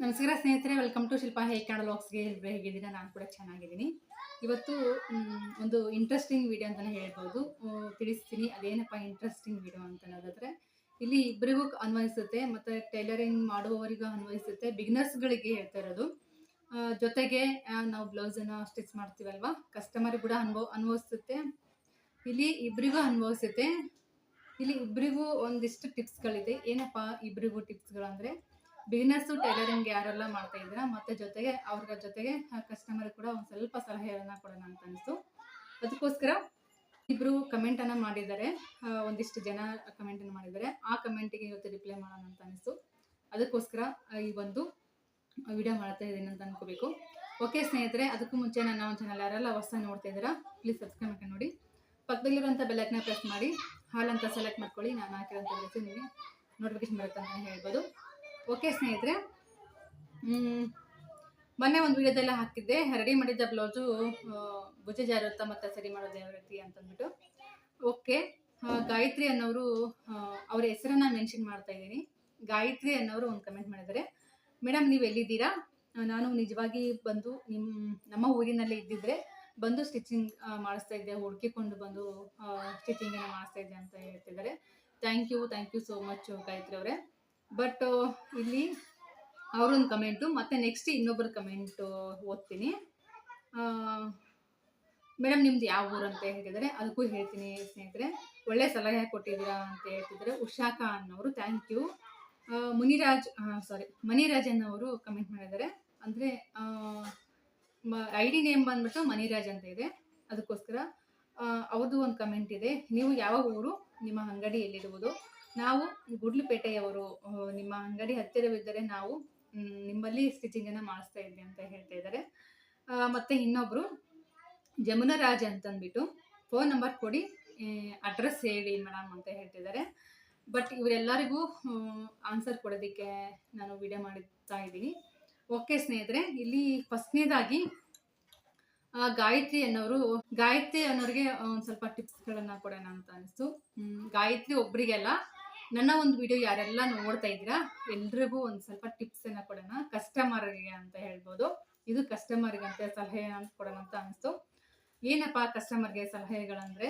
ನಮಸ್ಕಾರ ಸ್ನೇಹಿತರೆ welcome to Shilpa ಹೇ ಕನ್ನಡ ಲಾಕ್ಸ್ಗೆ ಎಲ್ಲರೂ ಹೇಗಿದ್ದೀರಾ? ನಾನು ಕೂಡ ಚೆನ್ನಾಗಿದ್ದೀನಿ. ಇವತ್ತು ಒಂದು ಇಂಟ್ರೆಸ್ಟಿಂಗ್ ವಿಡಿಯೋ ಅಂತಲೇ ಹೇಳ್ಬೋದು. ತಿಳಿಸ್ತೀನಿ. ಅದೇನಪ್ಪ ಇಂಟ್ರೆಸ್ಟಿಂಗ್ ವಿಡಿಯೋ ಅಂತ ಇಲ್ಲಿ ಇಬ್ಬರಿಗೂ ಅನ್ವಯಿಸುತ್ತೆ, ಮತ್ತು ಟೈಲರಿಂಗ್ ಮಾಡುವವರಿಗೂ ಅನ್ವಯಿಸುತ್ತೆ ಬಿಗ್ನರ್ಸ್ಗಳಿಗೆ ಹೇಳ್ತಾ ಇರೋದು. ಜೊತೆಗೆ ನಾವು ಬ್ಲೌಸನ್ನು ಸ್ಟಿಚ್ ಮಾಡ್ತೀವಲ್ವ? ಕಸ್ಟಮರ್ ಕೂಡ ಅನುಭವ ಅನುಭವಿಸುತ್ತೆ ಇಲ್ಲಿ ಇಬ್ಬರಿಗೂ ಅನುಭವಿಸುತ್ತೆ ಇಲ್ಲಿ ಇಬ್ಬರಿಗೂ ಒಂದಿಷ್ಟು ಟಿಪ್ಸ್ಗಳಿದೆ ಏನಪ್ಪ ಇಬ್ಬರಿಗೂ ಟಿಪ್ಸ್ಗಳು ಅಂದರೆ ಬಿಗಿನರ್ಸು ಟೈಲರಿಂಗ್ ಯಾರೆಲ್ಲ ಮಾಡ್ತಾ ಇದ್ದೀರಾ, ಮತ್ತು ಜೊತೆಗೆ ಅವ್ರ ಜೊತೆಗೆ ಕಸ್ಟಮರ್ ಕೂಡ ಒಂದು ಸ್ವಲ್ಪ ಸಲಹೆಯನ್ನು ಕೊಡೋಣ ಅಂತ ಅನಿಸ್ತು. ಅದಕ್ಕೋಸ್ಕರ ಇಬ್ಬರು ಕಮೆಂಟನ್ನು ಮಾಡಿದ್ದಾರೆ. ಒಂದಿಷ್ಟು ಜನ ಕಮೆಂಟನ್ನು ಮಾಡಿದ್ದಾರೆ. ಆ ಕಮೆಂಟಿಗೆ ಇವತ್ತು ರಿಪ್ಲೈ ಮಾಡೋಣ ಅಂತ ಅನಿಸ್ತು. ಅದಕ್ಕೋಸ್ಕರ ಈ ಒಂದು ವಿಡಿಯೋ ಮಾಡ್ತಾ ಇದ್ದೀನಿ ಅಂತ ಅನ್ಕೋಬೇಕು. ಓಕೆ ಸ್ನೇಹಿತರೆ, ಅದಕ್ಕೂ ಮುಂಚೆ ನನ್ನ ಚಾನಲ್ ಯಾರೆಲ್ಲ ಹೊಸ ನೋಡ್ತಾ ಇದ್ದೀರಾ ಪ್ಲೀಸ್ ಸಬ್ಸ್ಕ್ರೈಬ್ ಮಾಡ್ಕೊಂಡು ನೋಡಿ. ಪಕ್ಕದಲ್ಲಿರುವಂಥ ಬೆಲ್ಲೈಕನ್ನ ಪ್ರೆಸ್ ಮಾಡಿ. ಹಾಲಂತ ಸೆಲೆಕ್ಟ್ ಮಾಡ್ಕೊಳ್ಳಿ. ನಾನು ಹಾಕಿರೋಂಥ ರೆಸಿಪಿ ನಿಮಗೆ ನೋಟಿಫಿಕೇಶನ್ ಬರುತ್ತೆ ಅಂತ ಹೇಳ್ಬೋದು. ಓಕೆ ಸ್ನೇಹಿತರೆ? ಮೊನ್ನೆ ಒಂದು ವಿಡಿಯೋದೆಲ್ಲ ಹಾಕಿದ್ದೆ. ರೆಡಿ ಮಾಡಿದ್ದ ಬ್ಲೌಸು ಭುಜ ಜಾರುತ್ತ ಮತ್ತು ಸರಿ ಮಾಡೋದು ಯಾವ ರೀತಿ ಅಂತಂದ್ಬಿಟ್ಟು. ಓಕೆ ಗಾಯತ್ರಿ ಅನ್ನೋರು ಅವ್ರ ಹೆಸರನ್ನ ಮೆನ್ಷನ್ ಮಾಡ್ತಾ ಇದ್ದೀನಿ. ಗಾಯತ್ರಿ ಅನ್ನೋರು ಒಂದು ಕಮೆಂಟ್ ಮಾಡಿದ್ದಾರೆ. ಮೇಡಮ್, ನೀವು ಎಲ್ಲಿದ್ದೀರಾ? ನಾನು ನಿಜವಾಗಿ ಬಂದು ನಿಮ್ಮ ನಮ್ಮ ಊರಿನಲ್ಲೇ ಇದ್ದಿದ್ರೆ ಬಂದು ಸ್ಟಿಚಿಂಗ್ ಮಾಡಿಸ್ತಾ ಇದ್ದೆ. ಹುಡುಕಿಕೊಂಡು ಬಂದು ಸ್ಟಿಚಿಂಗನ್ನು ಮಾಡಿಸ್ತಾ ಇದ್ದೆ ಅಂತ ಹೇಳ್ತಿದ್ದಾರೆ. Thank you thank you so much Gayathri ಅವರೇ. ಬಟ್ ಇಲ್ಲಿ ಅವ್ರೊಂದು ಕಮೆಂಟು ಮತ್ತು ನೆಕ್ಸ್ಟ್ ಇನ್ನೊಬ್ಬರ ಕಮೆಂಟು ಓದ್ತೀನಿ. ಮೇಡಮ್ ನಿಮ್ದು ಯಾವ ಊರು ಅಂತ ಹೇಳಿದರೆ ಅದಕ್ಕೂ ಹೇಳ್ತೀನಿ ಸ್ನೇಹಿತರೆ. ಒಳ್ಳೆ ಸಲಹೆ ಕೊಟ್ಟಿದ್ದೀರಾ ಅಂತ ಹೇಳ್ತಿದ್ರೆ ಉಷಾಕ ಅನ್ನೋರು thank you Muniraj sorry Maniraj ಅನ್ನೋರು ಕಮೆಂಟ್ ಮಾಡಿದ್ದಾರೆ. ಅಂದರೆ ಐ ಡಿ ನೇಮ್ ಬಂದ್ಬಿಟ್ಟು ಮನಿರಾಜ್ ಅಂತ ಇದೆ. ಅದಕ್ಕೋಸ್ಕರ ಅವ್ರದ್ದು ಒಂದು ಕಮೆಂಟ್ ಇದೆ. ನೀವು ಯಾವ ಊರು, ನಿಮ್ಮ ಅಂಗಡಿ ನಾವು ಗುಡ್ಲುಪೇಟೆಯವರು ನಿಮ್ಮ ಅಂಗಡಿ ಹತ್ತಿರವಿದ್ದರೆ ನಾವು ನಿಮ್ಮಲ್ಲಿ ಸ್ಟಿಚಿಂಗನ್ನು ಮಾಡಿಸ್ತಾ ಇದ್ವಿ ಅಂತ ಹೇಳ್ತಾ ಇದ್ದಾರೆ. ಮತ್ತೆ ಇನ್ನೊಬ್ಬರು ಜಮುನರಾಜ್ ಅಂತಂದ್ಬಿಟ್ಟು ಫೋನ್ ನಂಬರ್ ಕೊಡಿ ಅಡ್ರೆಸ್ ಹೇಳಿ ಮೇಡಮ್ ಅಂತ ಹೇಳ್ತಿದ್ದಾರೆ ಬಟ್ ಇವರೆಲ್ಲರಿಗೂ ಆನ್ಸರ್ ಕೊಡೋದಕ್ಕೆ ನಾನು ವಿಡಿಯೋ ಮಾಡುತ್ತಾ ಇದ್ದೀನಿ. ಓಕೆ ಸ್ನೇಹಿತರೆ, ಇಲ್ಲಿ ಫಸ್ಟ್ನೇದಾಗಿ ಗಾಯತ್ರಿ ಅನ್ನೋರು, ಗಾಯತ್ರಿ ಅನ್ನೋರಿಗೆ ಒಂದು ಸ್ವಲ್ಪ ಟಿಪ್ಸ್ಗಳನ್ನು ಕೊಡೋಣ ಅಂತ ಅನಿಸ್ತು. ಗಾಯತ್ರಿ ಒಬ್ರಿಗೆಲ್ಲ ನನ್ನ ಒಂದು ವಿಡಿಯೋ ಯಾರೆಲ್ಲ ನೋಡ್ತಾ ಇದ್ದೀರಾ, ಎಲ್ರಿಗೂ ಒಂದು ಸ್ವಲ್ಪ ಟಿಪ್ಸನ್ನು ಕೊಡೋಣ. ಕಸ್ಟಮರ್ಗೆ ಅಂತ ಹೇಳ್ಬೋದು. ಇದು ಕಸ್ಟಮರ್ಗೆ ಅಂತ ಸಲಹೆ ಅಂತ ಕೊಡೋಣ ಅಂತ ಅನಿಸ್ತು. ಏನಪ್ಪ ಕಸ್ಟಮರ್ಗೆ ಸಲಹೆಗಳಂದರೆ,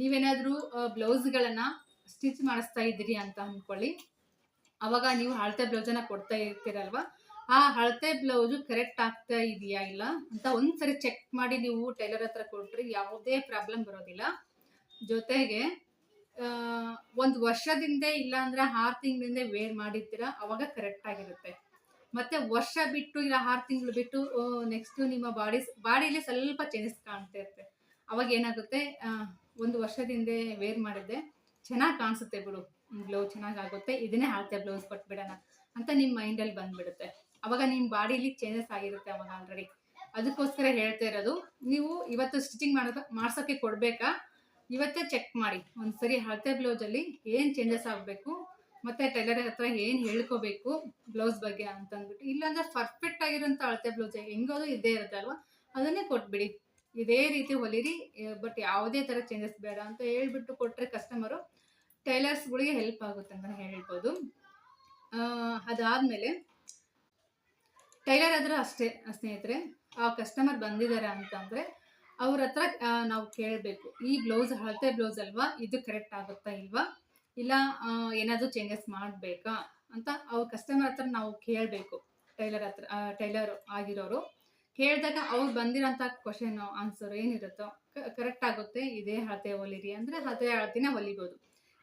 ನೀವೇನಾದರೂ ಬ್ಲೌಸ್ಗಳನ್ನು ಸ್ಟಿಚ್ ಮಾಡಿಸ್ತಾ ಇದ್ದೀರಿ ಅಂತ ಅಂದ್ಕೊಳ್ಳಿ ಅವಾಗ ನೀವು ಅಳತೆ ಬ್ಲೌಸನ್ನು ಕೊಡ್ತಾ ಇರ್ತೀರಲ್ವ? ಆ ಹಳತೆ ಬ್ಲೌಸು ಕರೆಕ್ಟ್ ಆಗ್ತಾ ಇದೆಯಾ ಇಲ್ಲ ಅಂತ ಒಂದ್ಸರಿ ಚೆಕ್ ಮಾಡಿ ನೀವು ಟೈಲರ್ ಹತ್ರ ಕೊಟ್ರಿ ಯಾವುದೇ ಪ್ರಾಬ್ಲಮ್ ಬರೋದಿಲ್ಲ. ಜೊತೆಗೆ ಒಂದು ವರ್ಷದಿಂದ ಇಲ್ಲ ಅಂದ್ರೆ ಆರು ತಿಂಗಳಿಂದ ವೇರ್ ಮಾಡಿರ್ತೀರ, ಅವಾಗ ಕರೆಕ್ಟ್ ಆಗಿರುತ್ತೆ. ಮತ್ತೆ ವರ್ಷ ಬಿಟ್ಟು ಇಲ್ಲ ಆರು ತಿಂಗಳು ಬಿಟ್ಟು ನೆಕ್ಸ್ಟ್ ನಿಮ್ಮ ಬಾಡಿ ಬಾಡಿಲಿ ಸ್ವಲ್ಪ ಚೇಂಜಸ್ ಕಾಣ್ತಾ ಇರುತ್ತೆ. ಅವಾಗ ಏನಾಗುತ್ತೆ ಒಂದು ವರ್ಷದಿಂದ ವೇರ್ ಮಾಡಿದ್ದೆ ಚೆನ್ನಾಗಿ ಕಾಣಿಸುತ್ತೆ ಬಿಡು ಬ್ಲೌಸ್ ಚೆನ್ನಾಗಾಗುತ್ತೆ, ಇದನ್ನೇ ಹಾಕ್ತೆ ಬ್ಲೌಸ್ ಕೊಟ್ಬಿಡೋಣ ಅಂತ ನಿಮ್ಮ ಮೈಂಡಲ್ಲಿ ಬಂದ್ಬಿಡುತ್ತೆ. ಅವಾಗ ನಿಮ್ಮ ಬಾಡಿಲಿ ಚೇಂಜಸ್ ಆಗಿರುತ್ತೆ ಅವಾಗ ಆಲ್ರೆಡಿ ಅದಕ್ಕೋಸ್ಕರ ಹೇಳ್ತಾ ಇರೋದು, ನೀವು ಇವತ್ತು ಸ್ಟಿಚಿಂಗ್ ಮಾಡೋದು ಮಾಡ್ಸೋಕ್ಕೆ ಕೊಡಬೇಕಾ? ಇವತ್ತೇ ಚೆಕ್ ಮಾಡಿ. ಒಂದ್ಸರಿ ಹಳತೆ ಬ್ಲೌಸಲ್ಲಿ ಏನು ಚೇಂಜಸ್ ಆಗಬೇಕು, ಮತ್ತು ಟೈಲರ್ ಹತ್ರ ಏನು ಹೇಳ್ಕೋಬೇಕು ಬ್ಲೌಸ್ ಬಗ್ಗೆ ಅಂತಂದ್ಬಿಟ್ಟು. ಇಲ್ಲಾಂದ್ರೆ ಪರ್ಫೆಕ್ಟ್ ಆಗಿರೋಂಥ ಅಳತೆ ಬ್ಲೌಸ್ ಹೆಂಗೋದು ಇದ್ದೇ ಇರುತ್ತೆ ಅಲ್ವಾ? ಅದನ್ನೇ ಕೊಟ್ಬಿಡಿ. ಇದೇ ರೀತಿ ಹೊಲಿರಿ ಬಟ್ ಯಾವುದೇ ಥರ ಚೇಂಜಸ್ ಬೇಡ ಅಂತ ಹೇಳ್ಬಿಟ್ಟು ಕೊಟ್ಟರೆ ಕಸ್ಟಮರು ಟೈಲರ್ಸ್ಗಳಿಗೆ ಹೆಲ್ಪ್ ಆಗುತ್ತೆ ಅಂತ ಹೇಳ್ಬೋದು. ಅದಾದ್ಮೇಲೆ ಟೈಲರ್ ಆದರೂ ಅಷ್ಟೇ, ಸ್ನೇಹಿತರೆ, ಆ ಕಸ್ಟಮರ್ ಬಂದಿದ್ದಾರೆ ಅಂತಂದರೆ ಅವ್ರ ಹತ್ರ ನಾವು ಕೇಳಬೇಕು. ಈ ಬ್ಲೌಸ್ ಹಳತೆ ಬ್ಲೌಸ್ ಅಲ್ವಾ? ಇದು ಕರೆಕ್ಟ್ ಆಗುತ್ತಾ ಇಲ್ವಾ? ಇಲ್ಲ ಏನಾದರೂ ಚೇಂಜಸ್ ಮಾಡಬೇಕಾ ಅಂತ ಅವ್ರ ಕಸ್ಟಮರ್ ಹತ್ರ ನಾವು ಕೇಳಬೇಕು. ಟೈಲರ್ ಹತ್ರ ಟೈಲರ್ ಆಗಿರೋರು. ಕೇಳಿದಾಗ ಅವ್ರು ಬಂದಿರೋಂಥ ಕ್ವಶನ್ ಆನ್ಸರ್ ಏನಿರುತ್ತೋ ಕರೆಕ್ಟ್ ಆಗುತ್ತೆ. ಇದೇ ಹಳತೆ ಹೊಲಿರಿ ಅಂದರೆ ಹಳತೆ ಹಳತಿನ ಹೊಲಿಬೋದು.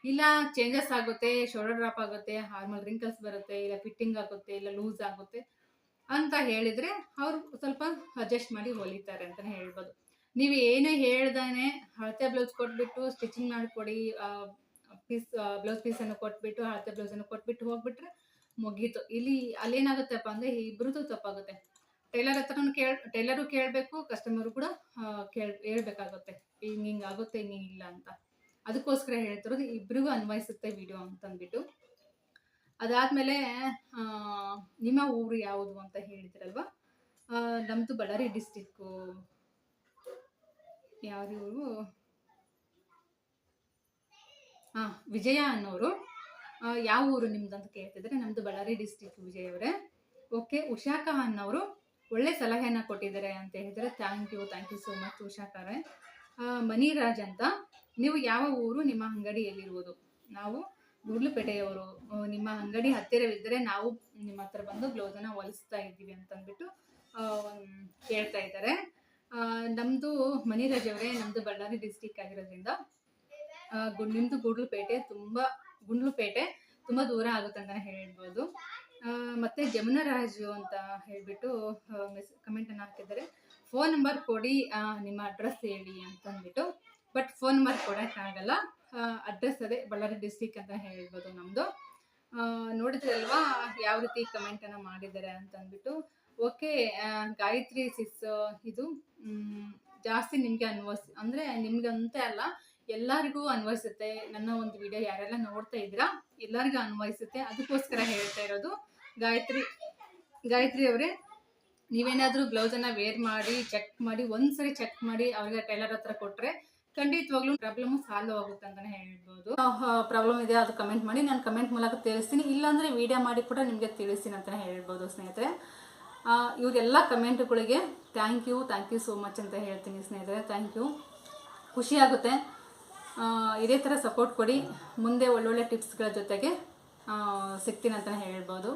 ಇಲ್ಲ ಚೇಂಜಸ್ ಆಗುತ್ತೆ ಶೋಲ್ಡರ್ ಡ್ರಾಪ್ ಆಗುತ್ತೆ ಹಾರ್ಮಲ್ ರಿಂಕಲ್ಸ್ ಬರುತ್ತೆ, ಇಲ್ಲ ಫಿಟ್ಟಿಂಗ್ ಆಗುತ್ತೆ, ಇಲ್ಲ ಲೂಸ್ ಆಗುತ್ತೆ ಅಂತ ಹೇಳಿದರೆ ಅವರು ಸ್ವಲ್ಪ ಅಡ್ಜಸ್ಟ್ ಮಾಡಿ ಹೊಲಿತಾರೆ ಅಂತಲೇ ಹೇಳ್ಬೋದು. ನೀವು ಏನು ಹೇಳ್ದಾನೆ ಹಳತೆ ಬ್ಲೌಸ್ ಕೊಟ್ಬಿಟ್ಟು ಸ್ಟಿಚಿಂಗ್ ಮಾಡಿಕೊಡಿ ಪೀಸ್ ಬ್ಲೌಸ್ ಪೀಸನ್ನು ಕೊಟ್ಬಿಟ್ಟು ಅಳತೆ ಬ್ಲೌಸನ್ನು ಕೊಟ್ಬಿಟ್ಟು ಹೋಗ್ಬಿಟ್ರೆ ಮುಗೀತು. ಇಲ್ಲಿ ಅಲ್ಲೇನಾಗುತ್ತಪ್ಪ ಅಂದರೆ ಇಬ್ಬರದ್ದು ತಪ್ಪಾಗುತ್ತೆ. ಟೈಲರ್ ಹತ್ರನೂ ಕೇಳ್, ಟೈಲರು ಕೇಳಬೇಕು ಕಸ್ಟಮರು ಕೂಡ ಕೇಳ್, ಹೇಳ್ಬೇಕಾಗುತ್ತೆ. ಹಿಂಗೆ ಹಿಂಗೆ ಆಗುತ್ತೆ, ಹಿಂಗೆ ಇಲ್ಲ ಅಂತ. ಅದಕ್ಕೋಸ್ಕರ ಹೇಳ್ತಿರೋದು ಇಬ್ಬರಿಗೂ ಅನ್ವಯಿಸುತ್ತೆ ವಿಡಿಯೋ ಅಂತಂದ್ಬಿಟ್ಟು. ಅದಾದಮೇಲೆ ನಿಮ್ಮ ಊರು ಯಾವುದು ಅಂತ ಹೇಳಿದ್ರಲ್ವ? ನಮ್ಮದು ಬಳ್ಳಾರಿ ಡಿಸ್ಟಿಕ್ಕು ಯಾವ್ದು ಊರು ಹಾಂ ವಿಜಯ ಅನ್ನೋರು. ಯಾವ ಊರು ನಿಮ್ದು ಅಂತ ಕೇಳ್ತಿದ್ರೆ ನಮ್ಮದು ಬಳ್ಳಾರಿ ಡಿಸ್ಟಿಕ್ ವಿಜಯ ಅವರೇ. ಓಕೆ ಉಷಾ ಅನ್ನೋರು ಅವರು ಒಳ್ಳೆ ಸಲಹೆಯನ್ನು ಕೊಟ್ಟಿದ್ದಾರೆ ಅಂತ ಹೇಳಿದರೆ thank you thank you so much Usha Khare Maniraj ಅಂತ. ನೀವು ಯಾವ ಊರು? ನಿಮ್ಮ ಅಂಗಡಿಯಲ್ಲಿರುವುದು ನಾವು ಗುಡ್ಲುಪೇಟೆಯವರು ನಿಮ್ಮ ಅಂಗಡಿ ಹತ್ತಿರವಿದ್ದರೆ ನಾವು ನಿಮ್ಮ ಹತ್ರ ಬಂದು ಬ್ಲೌಸನ್ನು ಹೊಲಿಸ್ತಾ ಇದ್ದೀವಿ ಅಂತಂದ್ಬಿಟ್ಟು ಕೇಳ್ತಾ ಇದ್ದಾರೆ. ನಮ್ಮದು ಮನಿರಾಜ್ ಅವರೇ ನಮ್ಮದು ಬಳ್ಳಾರಿ ಡಿಸ್ಟಿಕ್ ಆಗಿರೋದ್ರಿಂದ ನಿಮ್ಮದು ಗುಂಡ್ಲುಪೇಟೆ ತುಂಬ ಗುಂಡ್ಲುಪೇಟೆ ತುಂಬ ದೂರ ಆಗುತ್ತೆ ಅಂತಲೇ ಹೇಳ್ಬೋದು. ಮತ್ತು ಜಮುನರಾಜು ಅಂತ ಹೇಳಿಬಿಟ್ಟು ಮೆಸ್ ಕಮೆಂಟನ್ನು ಹಾಕಿದ್ದಾರೆ. ಫೋನ್ ನಂಬರ್ ಕೊಡಿ ನಿಮ್ಮ ಅಡ್ರೆಸ್ ಹೇಳಿ ಅಂತಂದ್ಬಿಟ್ಟು ಬಟ್ ಫೋನ್ ನಂಬರ್ ಕೊಡೋಕ್ಕಾಗಲ್ಲ ಅಡ್ರೆಸ್ ಅದೇ ಬಳ್ಳಾರಿ ಡಿಸ್ಟಿಕ್ ಅಂತ ಹೇಳ್ಬೋದು ನಮ್ಮದು ನೋಡಿದ್ರಲ್ವಾ ಯಾವ ರೀತಿ ಕಮೆಂಟನ್ನು ಮಾಡಿದ್ದಾರೆ ಅಂತಂದ್ಬಿಟ್ಟು ಓಕೆ ಗಾಯತ್ರಿ ಸಿಸ್ ಇದು ಜಾಸ್ತಿ ನಿಮಗೆ ಅನ್ವಯಿಸ್ ಅಂದರೆ ನಿಮ್ಗಂತೆ ಅಲ್ಲ, ಎಲ್ಲರಿಗೂ ಅನ್ವಯಿಸುತ್ತೆ ನನ್ನ ಒಂದು ವಿಡಿಯೋ ಯಾರೆಲ್ಲ ನೋಡ್ತಾ ಇದ್ದೀರಾ, ಎಲ್ಲರಿಗೂ ಅನ್ವಯಿಸುತ್ತೆ ಅದಕ್ಕೋಸ್ಕರ ಹೇಳ್ತಾ ಇರೋದು, ಗಾಯತ್ರಿ ಗಾಯತ್ರಿ ಅವರೇ, ನೀವೇನಾದರೂ ಬ್ಲೌಸನ್ನು ವೇರ್ ಮಾಡಿ ಚೆಕ್ ಮಾಡಿ, ಒಂದ್ಸರಿ ಚೆಕ್ ಮಾಡಿ, ಅವ್ರಿಗೆ ಟೈಲರ್ ಹತ್ರ ಕೊಟ್ಟರೆ ಖಂಡಿತವಾಗ್ಲೂ ಪ್ರಾಬ್ಲಮ್ ಸಾಲ್ವ್ ಆಗುತ್ತೆ ಅಂತಲೇ ಹೇಳ್ಬೋದು. ಪ್ರಾಬ್ಲಮ್ ಇದೆ, ಅದು ಕಮೆಂಟ್ ಮಾಡಿ, ನಾನು ಕಮೆಂಟ್ ಮೂಲಕ ತಿಳಿಸ್ತೀನಿ. ಇಲ್ಲಾಂದರೆ ವಿಡಿಯೋ ಮಾಡಿ ಕೂಡ ನಿಮಗೆ ತಿಳಿಸ್ತೀನಿ ಅಂತಲೇ ಹೇಳ್ಬೋದು ಸ್ನೇಹಿತರೆ. ಇವರೆಲ್ಲ ಕಮೆಂಟ್ಗಳಿಗೆ thank you thank you so much ಅಂತ ಹೇಳ್ತೀನಿ ಸ್ನೇಹಿತರೆ. ಥ್ಯಾಂಕ್ ಯು ಖುಷಿಯಾಗುತ್ತೆ ಇದೇ ಥರ ಸಪೋರ್ಟ್ ಕೊಡಿ. ಮುಂದೆ ಒಳ್ಳೊಳ್ಳೆ ಟಿಪ್ಸ್ಗಳ ಜೊತೆಗೆ ಸಿಗ್ತೀನಿ ಅಂತ ಹೇಳ್ಬೋದು.